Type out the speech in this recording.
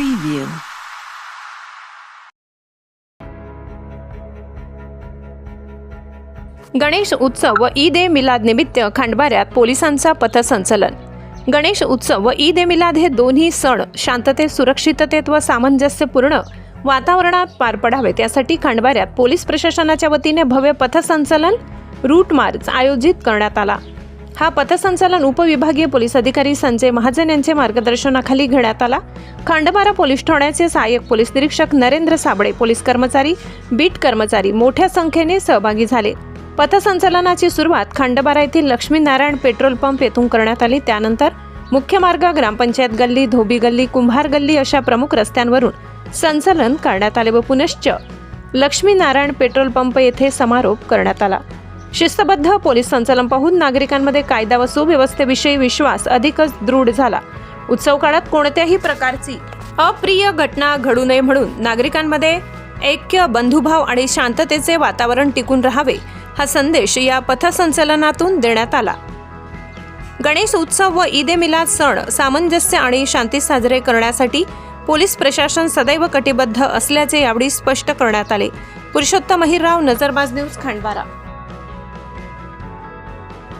preview. Ganesh उत्सव व ईद ए मिलाद निमित्त खांडबाऱ्यात पोलिसांचा पथसंचलन. गणेश उत्सव व ईद ए मिलाद हे दोन्ही सण शांततेत सुरक्षिततेत व सामंजस्यपूर्ण वातावरणात पार पडावेत. यासाठी खांडबाऱ्यात पोलीस प्रशासनाच्या वतीने भव्य पथसंचलन रूट मार्च आयोजित करण्यात आला. हा पथसंचलन उपविभागीय पोलीस अधिकारी संजय महाजन यांचे मार्गदर्शनाखाली घेण्यात आला. खंडबारा पोलीस ठाण्याचे सहाय्यक पोलीस निरीक्षक नरेंद्र साबळे पोलीस कर्मचारी बीट कर्मचारी मोठ्या संख्येने सहभागी झाले. पथसंचलनाची सुरुवात खंडबारा येथील लक्ष्मीनारायण पेट्रोल पंप येथून करण्यात आली. त्यानंतर मुख्य मार्ग ग्रामपंचायत गल्ली धोबी गल्ली कुंभार गल्ली अशा प्रमुख रस्त्यांवरून संचलन करण्यात आले व पुनश्च लक्ष्मीनारायण पेट्रोल पंप येथे समारोप करण्यात आला. शिस्तबद्ध पोलीस संचलन पाहून नागरिकांमध्ये कायदा व सुव्यवस्थेविषयी विश्वास अधिकच दृढ झाला. उत्सव काळात कोणत्याही प्रकारची अप्रिय घटना घडू नये म्हणून नागरिकांमध्ये ऐक्य बंधुभाव आणि शांततेचे वातावरण टिकून राहावे हा संदेश या पथसंचलनातून देण्यात आला. गणेश उत्सव व ईद ए मिलाद सण सामंजस्य आणि शांती साजरे करण्यासाठी पोलीस प्रशासन सदैव कटिबद्ध असल्याचे यावेळी स्पष्ट करण्यात आले. पुरुषोत्तम अहिरराव नजरबाज न्यूज खंडबारा